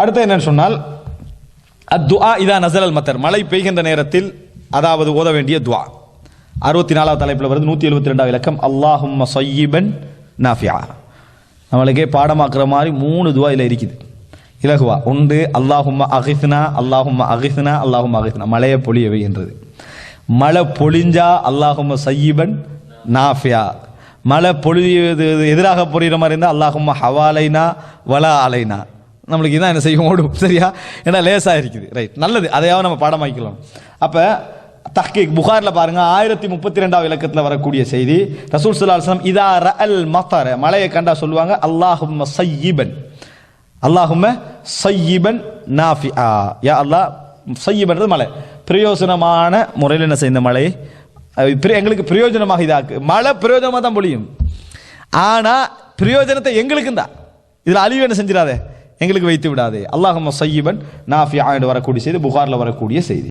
அடுத்து என்னன்னு சொன்னால் அத்துஆ இதா அல் மத்தர் மழை பெய்கின்ற நேரத்தில் அதாவது ஓத வேண்டிய துவா அறுபத்தி நாலாவது தலைப்பில் வருது நூற்றி எழுபத்தி ரெண்டாவது இலக்கம் அல்லாஹும் சையிபன் நாஃபியா நம்மளுக்கே பாடமாக்குற மாதிரி மூணு துவா இதில் இருக்குது. இலகுவா. உண்டு அல்லாஹும் அகிஸ்னா அல்லாஹும் அகிஸ்னா அல்லாஹும் அகிஸ்னா. மழையை பொழியவை என்றது. மழை பொழிஞ்சா அல்லாஹும் சையிபன் நாஃபியா மழை பொழியது எதிராக பொழிகிற மாதிரி இருந்தால் அல்லாஹும் ஹவாலைனா வலா அலைனா. நம்மளுக்கு இதான் என்ன செய்யும்? ஓடும். சரியா? ஏன்னா லேசாக இருக்குது. ரைட் நல்லது. அதையாவது நம்ம பாடமாக்கலாம் அப்போ தஹ்கீக் புகாரில் பாருங்க. ஆயிரத்தி முப்பத்தி ரெண்டாவது இலக்கத்தில் வரக்கூடிய செய்தி. ரசூல் சுல்லாஸ்லாம் இதா ர அல் மத்தர மலையை கண்டா சொல்லுவாங்க அல்லாஹும்ம சையிபன் அல்லாஹும்ம சையிபன் ஆ யா அல்லாஹ் சையிபன்றது மலை. பிரயோசனமான முறையில் என்ன செய்த மழை அது எங்களுக்கு பிரயோஜனமாக இதாக்கு மழை பிரயோஜனமாக தான் பொழியும். ஆனால் பிரயோஜனத்தை எங்களுக்கும் தான் இதில் அழிவு என்ன செஞ்சிடாதே? எங்களுக்கு வைத்து விடாதே. அல்லாஹம் சையிபன் நாஃபி ஆண்டு வரக்கூடிய செய்தி புகாரில் வரக்கூடிய செய்தி.